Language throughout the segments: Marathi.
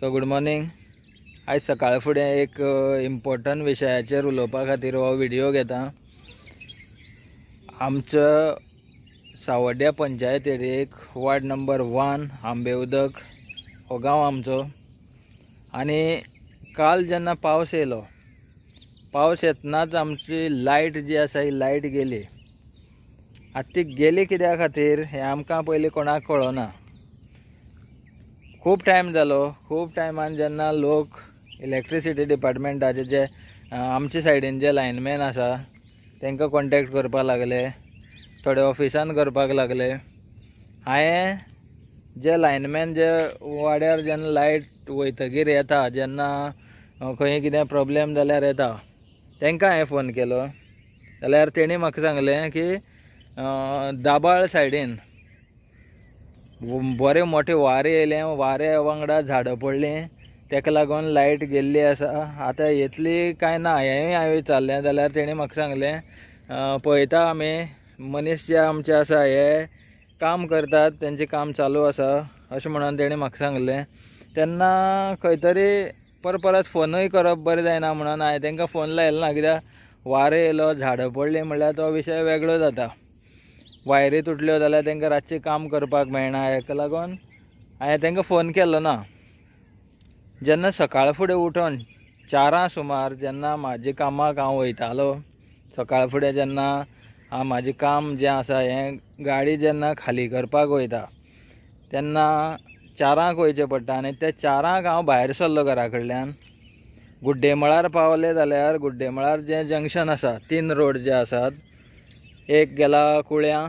सो गुड मॉर्निंग आयज सकाळ फुडें एक इम्पॉर्टंट विशयाचेर उलोवपा खातीर हो व्हिडिओ घेता. आमच्या सावड्ड्या पंचायतीर एक वार्ड नंबर वन आंबे उदक हो गांव आमचो. आनी काल जेन्ना पावस येयलो पावस येतनाच आमची लायट जी आसा ही लायट गेली. आतां ती गेली कित्या खातीर हें आमकां पयलीं कोणाक कळना. खूब टायम जालो खूब टायमान जेन्ना लोक इलेक्ट्रिसिटी डिपार्टमेंटाचे जे आमचे सायडीन जे लायनमॅन आसा तांकां कॉन्टेक्ट करपाक लागले. थोडे ऑफिसान करपाक लागले. हांवें जे लायनमॅन जे वाड्यार जेन्ना लायट वयतगीर येता जेन्ना खंय कितें प्रॉब्लेम जाल्यार येता तांकां हांवें फोन केलो. जाल्यार तेणी म्हाका सांगलें की दाबाळ सायडीन बरे मोठे वारें येयले वारे वांगडा झाडां पडलीं. तेका लागून लायट गेल्ली आसा आतां येतली काय ना हेंय हांवें विचारलें जाल्यार तेणी म्हाका सांगलें पळयता आमी. मनीस जे आमचे आसा हे काम करतात तेंचें काम चालू आसा अशें म्हणून तेणी म्हाका सांगलें. तेन्ना खंय तरी पर परत फोनूय करप बरें जायना म्हणून हांवें तेंकां फोन लायलो ना कित्याक वारें येयलो झाडां पडलीं म्हणल्यार तो विशय वेगळो जाता. वायरी तुटल्यो जाल्यार तांकां रातचें काम करपाक मेळना हेका लागून हांवें तांकां फोन केल्लो ना. जेन्ना सकाळ फुडें उठोन चारां सुमार जेन्ना म्हाजे कामाक हांव वयतालो सकाळ फुडें जेन्ना हांव म्हाजें काम जें आसा हें गाडी जेन्ना खाली करपाक वयता तेन्ना चारांक वयचें पडटा आनी त्या चारांक हांव भायर सरलो घरा कडल्यान. गुड्डेमळार पावले जाल्यार गुड्डेमळार जें जंक्शन आसा तीन रोड जे आसात एक गेला कुळ्या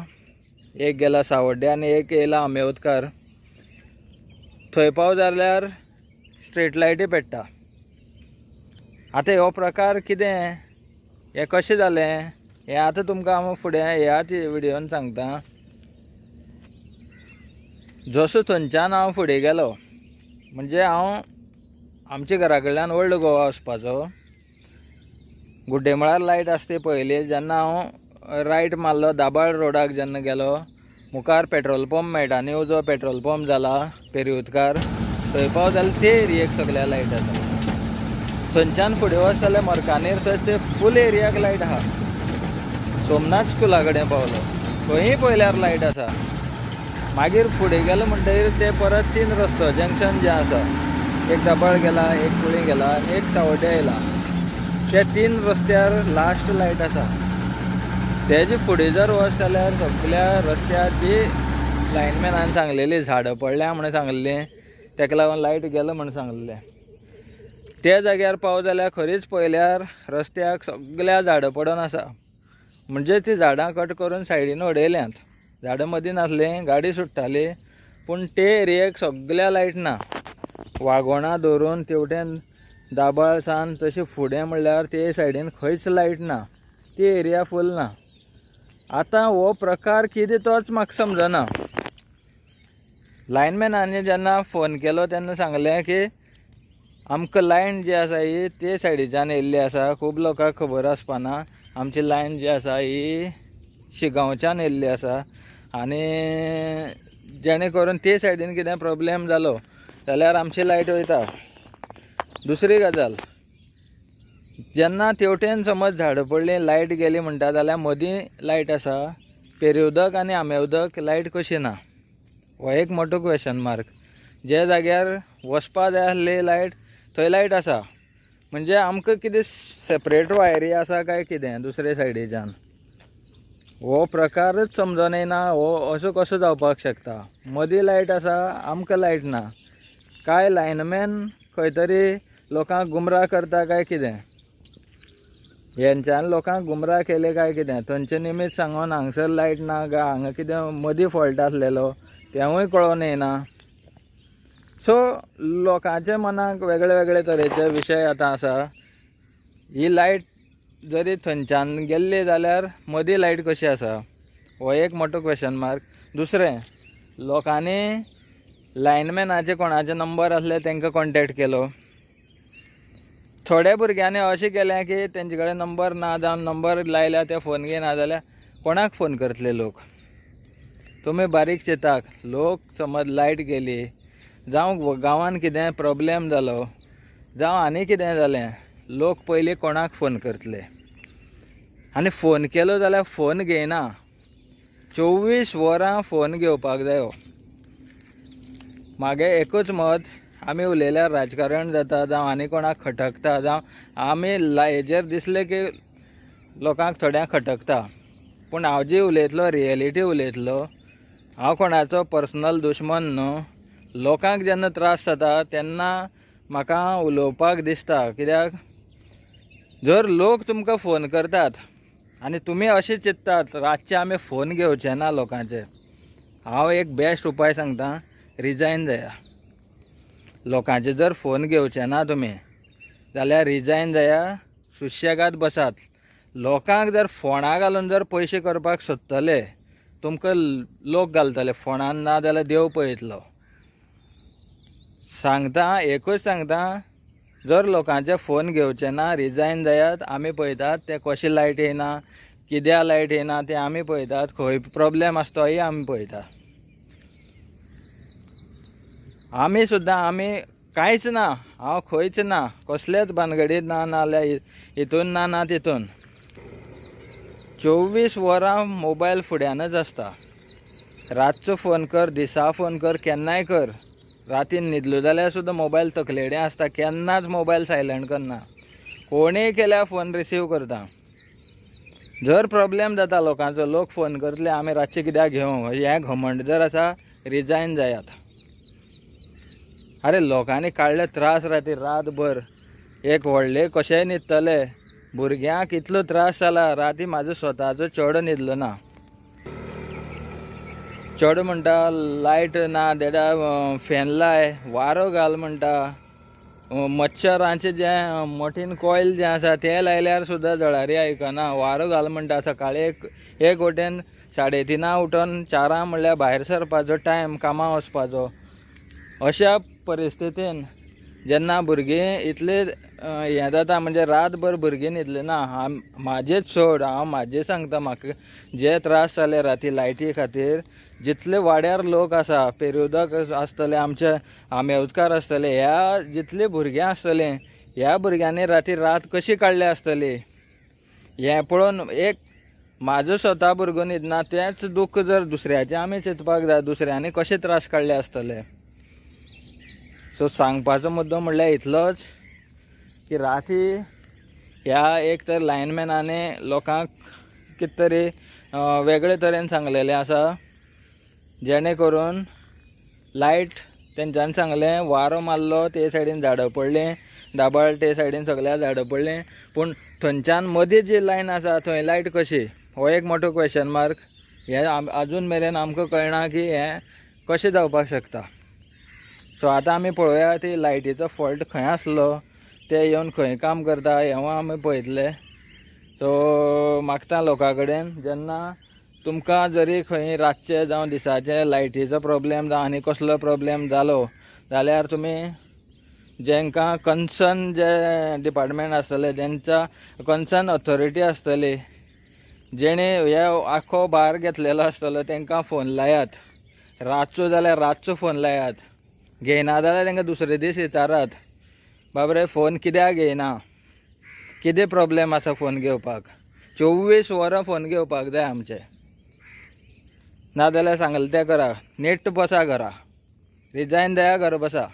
एक गेला सावड्ड्या आनी एक येयला आमेवतकार थंय पाव जाल्यार स्ट्रीट लायटी पेट्टा. आतां हो प्रकार कितें? हें कशें जालें? हें आतां तुमकां हांव फुडें ह्याच विडियोन सांगता. जसो थंयच्यान हांव फुडें गेलो म्हणजे हांव आमच्या घरा कडल्यान ओल्ड गोवा वचपाचो. गुड्डेमळार लायट आसता ती पयली जेन्ना हांव रायट मारलो दाबाळ रोडाक जेन्ना गेलो मुखार पेट्रोल पंप मेळटा न्यू जो पेट्रोल पंप जाला पेरिउतकार थंय पाव जाल्यार ते एरियेक सगळ्या लायट आसा. थंयच्यान फुडें वच जाल्यार मरकानेर थंय ते फूल एरियाक लायट आहा. सोमनाथ स्कुला कडेन पावलो थंयी पयल्यार लायट आसा. मागीर फुडें गेलो म्हणटगीर ते परत तीन रस्तो जंक्शन जें आसा एक दाबाळ गेला एक कुळी गेला एक सावड्ड्या येयला ते तीन रस्त्यार लास्ट लायट आसा. तेजे फुडें जर वच जाल्यार सगळ्या रस्त्यार जी लायनमॅनान सांगलेली झाडां पडल्या म्हणून सांगलेलें ताका लागून लायट गेलो म्हणून सांगलेलें. त्या जाग्यार पाव जाल्यार खरीच पयल्यार रस्त्याक सगळ्या झाडां पडून आसा म्हणजे ती झाडां कट करून सायडीन उडयल्यांत झाडां मदीं नासलीं गाडी सुट्टाली पूण ते एरियेक सगळ्या लायट ना वागोणां धरून तेवटेन दाबाळ सान तशें फुडें म्हणल्यार ते सायडीन खंयच लायट ना ती एरिया फूल ना. आतां हो प्रकार कितें तोच म्हाका समजना लायनमॅनांनी जेन्ना फोन केलो तेन्ना सांगलें की आमकां लायन जी आसा ही ते सायडीच्यान येयल्ली आसा खूब लोकांक खबर आसपाना आमची लायन जी आसा ही शिगांवच्यान येयल्ली आसा आनी जेणे करून ते सायडीन कितें प्रॉब्लेम जालो जाल्यार आमची लायट वयता. दुसरी गजाल जेन्ना तेवटेन समज झाडां पडली लायट गेली म्हणटा जाल्यार मदीं लायट आसा पेरी उदक आनी आंबे उदक लायट कशी ना? हो एक मोठो क्वेश्चन मार्क जे जाग्यार वचपा जाय आसली लायट थंय लायट आसा म्हणजे आमकां कितें सेपरेट वायरी आसा काय कितें दुसरे सायडीच्यान हो प्रकारच समजून येना हो असो कसो जावपाक शकता? मदीं लायट आसा आमकां लायट ना. काय लायनमॅन खंय तरी लोकांक गुमराह करता काय कितें? हेंच्यान लोकांक गुमराह केले काय कितें? थंयचे निमित सांगून हांगसर लायट ना काय हांगा कितें मदीं फॉल्ट आसलेलो तेवूय कळोन येना. सो लोकांच्या मनाक वेगळे वेगळे तरेचे विशय आतां आसा. ही लायट जरी थंयच्यान गेल्ली जाल्यार मदीं लायट कशी आसा? हो एक मोठो क्वेश्चन मार्क दुसरें लोकांनी लायनमॅनाचे कोणाचे नंबर आसले तांकां कॉन्टेक्ट केलो. थोड्या भुरग्यांनी अशें केलें की तेंचे कडेन नंबर ना जावन नंबर लायल्या ते फोन घेयना जाल्यार कोणाक फोन करतले लोक? तुमी बारीक चिंताक लोक समज लायट गेली जावं गांवान कितें प्रॉब्लेम जालो जावं आनी कितें जालें लोक पयलीं कोणाक फोन करतले? आनी फोन केलो जाल्यार फोन घेयना. चोवीस वरां फोन घेवपाक जायो. म्हागे एकूच मत आमी उलयल्यार राजकारण जाता जावं आनी कोणाक खटकता जावं आमी हेजेर दिसले की लोकांक थोड्यांक खटकता. पूण हांव जी उलयतलो रियलिटी उलयतलो हांव कोणाचो पर्सनल दुश्मन न्हू. लोकांक जेन्ना त्रास जाता तेन्ना म्हाका उलोवपाक दिसता. कित्याक? जर लोक तुमकां फोन करतात आनी तुमी अशें चिंततात रातचे आमी फोन घेवचे ना लोकांचे. हांव एक बेस्ट उपाय सांगता रिजायन जाया. लोकांचे जर फोन घेवचे ना तुमी जाल्यार रिजायन जाया सुशेगाद बसात. लोकांक जर फोणा घालून जर पयशे करपाक सोदतले तुमकां लोक घालतले फोणान ना जाल्यार देव पळयतलो. सांगता एकूच सांगता जर लोकांचे फोन घेवचे ना रिजायन जायात आमी पळयतात ते कशी लायट येयना कित्या लायट येना ते आमी पळयतात खंय प्रॉब्लेम आसा तोय आमी पळयता आमी सुद्दां आमी कांयच ना हांव खंयच ना कसलेच भानगडीत ना नाल्यार हितून ना ना तितून चोवीस वरां मोबायल फुड्यानच आसता रातचो फोन कर दिसा फोन कर केन्नाय कर. रातीन न्हिदलो जाल्यार सुद्दां मोबायल तकलेडें आसता केन्नाच मोबायल सायलंट करना. कोणीय केल्यार फोन रिसीव करता. जर प्रॉब्लेम जाता लोकांचो लोक फोन करतले आमी रातचे कित्याक घेवं हें घमंड जर आसा रिजायन जायात. अरे लोकांनी काडले त्रास राती रातभर. एक व्हडले कशेंय न्हिदतले भुरग्यांक इतलो त्रास जाला राती म्हाजो स्वताचो चेडो न्हिदलो ना. चेडो म्हणटा लायट ना देडा फॅन लाय वारो घाल म्हणटा मच्छरांचे मच्छरांचें जें मोठीन कॉयल जें आसा तें लायल्यार सुद्दां जळारी आयकना वारो घाल म्हणटा सकाळीं एक एक वटेन साडे तिनां उठोन चारां म्हणल्यार भायर सरपाचो टायम कामां वचपाचो. अशा परिस्थितीन जेन्ना भुरगीं इतले हें जाता म्हणजे रातभर भुरगीं न्हिदले ना. हांव म्हाजेच सोड हांव म्हाजें सांगता म्हाका जे त्रास जाले राती लायटी खातीर जितले वाड्यार लोक आसा पेरुदक आसतले आमचे आमेउदकार आसतले ह्या जितले भुरगें आसतले ह्या भुरग्यांनी राती रात कशी काडली आसतली? हें पळोवन एक म्हाजो स्वता भुरगो न्हिदना तेंच दूख जर दुसऱ्याचें आमी चिंतपाक जाय दुसऱ्यांनी कशे त्रास काडले आसतले? सो सांगपाचो मुद्दो म्हणल्यार इतलोच की राती ह्या एक तर लायनमॅनाने लोकांक कित तरी वेगळे तरेन सांगलेलें आसा जेणे करून लायट तेंच्यान सांगलें वारो मारलो ते सायडीन झाडां पडलीं दाबाळ ते सायडीन सगळ्या झाडां पडलीं. पूण थंयच्यान मदीं जी लायन आसा थंय लायट कशी? हो एक मोठो क्वेश्चन मार्क हें आम- आजून मेरेन आमकां कळना की हें कशें जावपाक शकता. सो आतां आमी पळोवया ती लायटीचो फॉल्ट खंय आसलो ते येवन खंय काम करता हें आमी पळयतले. सो मागता लोकां कडेन जेन्ना तुमकां जरी खंय रातचे जावं दिसाचे लायटीचो प्रॉब्लेम जावं आनी कसलो प्रॉब्लेम जालो जाल्यार तुमी जेंकां कन्सर्न जे डिपार्टमेंट आसतले जेंच्या कन्सर्न ऑथॉरिटी आसतली. जेणे हे आखो भार घेतलेलो आसतलो तांकां फोन लायात. रातचो जाल्यार रातचो फोन लायात. घेयना जाल्यार तांकां दुसरे दीस विचारात बाबरे फोन कित्याक घेयना कितें प्रॉब्लेम आसा फोन घेवपाक चोवीस वरां फोन घेवपाक जाय आमचे. नाजाल्यार सांगलें तें करा. नेट बसा घरा. रिजायन दया घरा बसा.